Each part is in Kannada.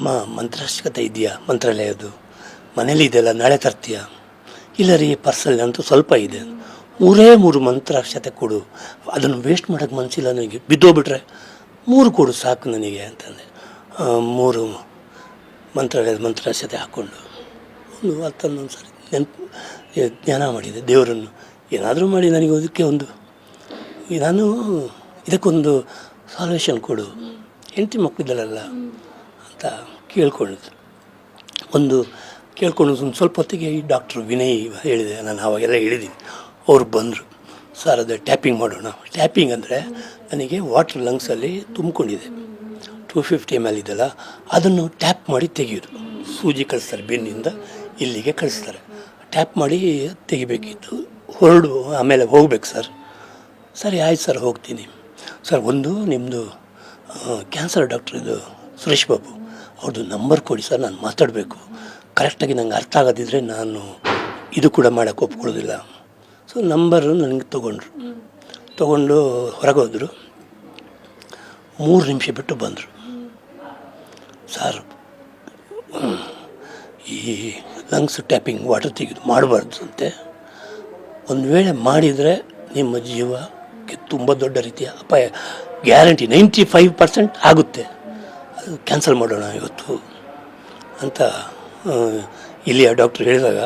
ಅಮ್ಮ ಮಂತ್ರಾಕ್ಷತೆ ಇದೆಯಾ? ಮಂತ್ರಾಲಯದ್ದು? ಮನೇಲಿ ಇದೆಯಲ್ಲ, ನಾಳೆ ತರ್ತೀಯಾ? ಇಲ್ಲ ರೀ ಪರ್ಸಲ್ಲಿ ಅಂತೂ ಸ್ವಲ್ಪ ಇದೆ. ಮೂರೇ ಮೂರು ಮಂತ್ರಾಕ್ಷತೆ ಕೊಡು. ಅದನ್ನು ವೇಸ್ಟ್ ಮಾಡೋಕ್ಕೆ ಮನಸ್ಸಿಲ್ಲ ನನಗೆ. ಬಿದ್ದೋಗ್ಬಿಟ್ರೆ ಮೂರು ಕೊಡು ಸಾಕು ನನಗೆ ಅಂತಂದೆ. ಮೂರು ಮಂತ್ರಾಲಯದ ಮಂತ್ರಾಕ್ಷತೆ ಹಾಕ್ಕೊಂಡು. ಒಂದು ಹತ್ತನ್ನೊಂದು ಸಾರಿ ನೆನಪು ಜ್ಞಾನ ಮಾಡಿದೆ. ದೇವರನ್ನು ಏನಾದರೂ ಮಾಡಿ ನನಗೆ ಅದಕ್ಕೆ ಒಂದು. ನಾನು ಇದಕ್ಕೊಂದು ಸಾಲ್ವೇಷನ್ ಕೊಡು. ಹೆಂಡತಿ ಮಕ್ಕಳಿದ್ದಾರಲ್ಲ ಅಂತ ಕೇಳ್ಕೊಳ್ಳೋದು. ಒಂದು ಕೇಳ್ಕೊಂಡು ಒಂದು ಸ್ವಲ್ಪ ಹೊತ್ತಿಗೆ ಈ ಡಾಕ್ಟ್ರು ವಿನಯ್ ಹೇಳಿದೆ, ನಾನು ಅವಾಗೆಲ್ಲ ಹೇಳಿದ್ದೀನಿ. ಅವ್ರು ಬಂದರು. ಸರ್, ಅದು ಟ್ಯಾಪಿಂಗ್ ಮಾಡೋಣ. ಟ್ಯಾಪಿಂಗ್ ಅಂದರೆ ನನಗೆ ವಾಟ್ರ್ ಲಂಗ್ಸಲ್ಲಿ ತುಂಬಿಕೊಂಡಿದೆ. ಟೂ ಫಿಫ್ಟಿ ಎಂ ಎಲ್ ಇದೆಯಲ್ಲ, ಅದನ್ನು ಟ್ಯಾಪ್ ಮಾಡಿ ತೆಗೆಯೋದು. ಸೂಜಿ ಕಳಿಸ್ತಾರೆ ಬೆನ್ನಿಂದ, ಇಲ್ಲಿಗೆ ಕಳಿಸ್ತಾರೆ. ಟ್ಯಾಪ್ ಮಾಡಿ ತೆಗಿಬೇಕಿತ್ತು. ಹೊರಡು, ಆಮೇಲೆ ಹೋಗ್ಬೇಕು ಸರ್. ಸರಿ, ಆಯ್ತು ಸರ್, ಹೋಗ್ತೀನಿ. ಸರ್, ಒಂದು ನಿಮ್ಮದು ಕ್ಯಾನ್ಸರ್ ಡಾಕ್ಟ್ರ್ ಇದು ಸುರೇಶ್ ಬಾಬು. ಅವ್ರದ್ದು ನಂಬರ್ ಕೊಡಿ ಸರ್, ನಾನು ಮಾತಾಡಬೇಕು. ಕರೆಕ್ಟಾಗಿ ನಂಗೆ ಅರ್ಥ ಆಗೋದಿದ್ರೆ ನಾನು ಇದು ಕೂಡ ಮಾಡೋಕ್ಕೆ ಒಪ್ಕೊಳ್ಳೋದಿಲ್ಲ. ಸೊ ನಂಬರು ನನಗೆ ತೊಗೊಂಡ್ರು. ತೊಗೊಂಡು ಹೊರಗೆ ಹೋದರು. ಮೂರು ನಿಮಿಷ ಬಿಟ್ಟು ಬಂದರು. ಸರ್ ಈ ಲಂಗ್ಸ್ ಟ್ಯಾಪಿಂಗ್ ವಾಟರ್ ತೆಗೆದು ಮಾಡಬಾರ್ದು ಅಂತೆ. ಒಂದು ವೇಳೆ ಮಾಡಿದರೆ ನಿಮ್ಮ ಜೀವಕ್ಕೆ ತುಂಬ ದೊಡ್ಡ ರೀತಿಯ ಅಪಾಯ. ಗ್ಯಾರಂಟಿ ನೈಂಟಿ ಫೈವ್ ಪರ್ಸೆಂಟ್ ಆಗುತ್ತೆ. ಕ್ಯಾನ್ಸಲ್ ಮಾಡೋಣ ಇವತ್ತು ಅಂತ ಇಲ್ಲಿಯ ಡಾಕ್ಟ್ರ್ ಹೇಳಿದಾಗ,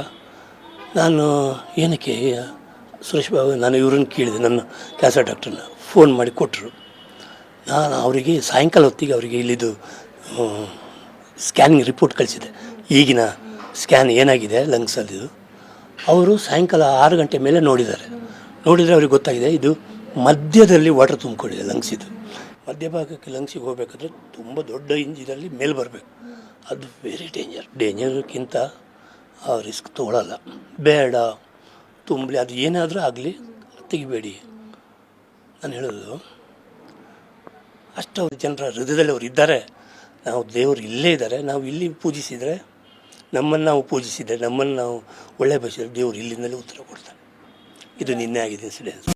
ನಾನು ಏನಕ್ಕೆ, ಸುರೇಶ್ ಬಾಬು, ನಾನು ಇವ್ರನ್ನ ಕೇಳಿದೆ, ನನ್ನ ಕ್ಯಾನ್ಸರ್ ಡಾಕ್ಟ್ರನ್ನ ಫೋನ್ ಮಾಡಿ ಕೊಟ್ಟರು. ನಾನು ಅವರಿಗೆ ಸಾಯಂಕಾಲ ಹೊತ್ತಿಗೆ ಅವರಿಗೆ ಇಲ್ಲಿದು ಸ್ಕ್ಯಾನಿಂಗ್ ರಿಪೋರ್ಟ್ ಕಳಿಸಿದೆ. ಈಗಿನ ಸ್ಕ್ಯಾನ್ ಏನಾಗಿದೆ ಲಂಗ್ಸಲ್ಲಿದು ಅವರು ಸಾಯಂಕಾಲ ಆರು ಗಂಟೆ ಮೇಲೆ ನೋಡಿದ್ದಾರೆ. ನೋಡಿದರೆ ಅವ್ರಿಗೆ ಗೊತ್ತಾಗಿದೆ, ಇದು ಮಧ್ಯದಲ್ಲಿ ವಾಟರ್ ತುಂಬಿಕೊಂಡಿದೆ ಲಂಗ್ಸ್ ಇದು. ಮಧ್ಯಭಾಗಕ್ಕೆ ಲಂಗ್ಸಿಗೆ ಹೋಗ್ಬೇಕಂದ್ರೆ ತುಂಬ ದೊಡ್ಡ ಇಂಜಿನಲ್ಲಿ ಮೇಲೆ ಬರಬೇಕು. ಅದು ವೆರಿ ಡೇಂಜರ್ ಡೇಂಜರ್ಗಿಂತ ಆ ರಿಸ್ಕ್ ತೊಗೊಳಲ್ಲ. ಬೇಡ, ತುಂಬಲಿ, ಅದು ಏನಾದರೂ ಆಗಲಿ ತೆಗಿಬೇಡಿ. ನಾನು ಹೇಳೋದು, ಅಷ್ಟು ಅವ್ರ ಜನರ ಹೃದಯದಲ್ಲಿ ಅವ್ರು ಇದ್ದಾರೆ. ನಾವು ದೇವರು ಇಲ್ಲೇ ಇದ್ದಾರೆ. ನಾವು ಇಲ್ಲಿ ಪೂಜಿಸಿದರೆ ನಮ್ಮನ್ನು ನಾವು ಪೂಜಿಸಿದರೆ ನಮ್ಮನ್ನು ನಾವು ಒಳ್ಳೆ ಬಯಸಿದರೆ ದೇವರು ಇಲ್ಲಿಂದಲೇ ಉತ್ತರ ಕೊಡ್ತಾರೆ. ಇದು ನಿನ್ನೆ ಆಗಿದೆ ಇನ್ಸಿಡೆನ್ಸ್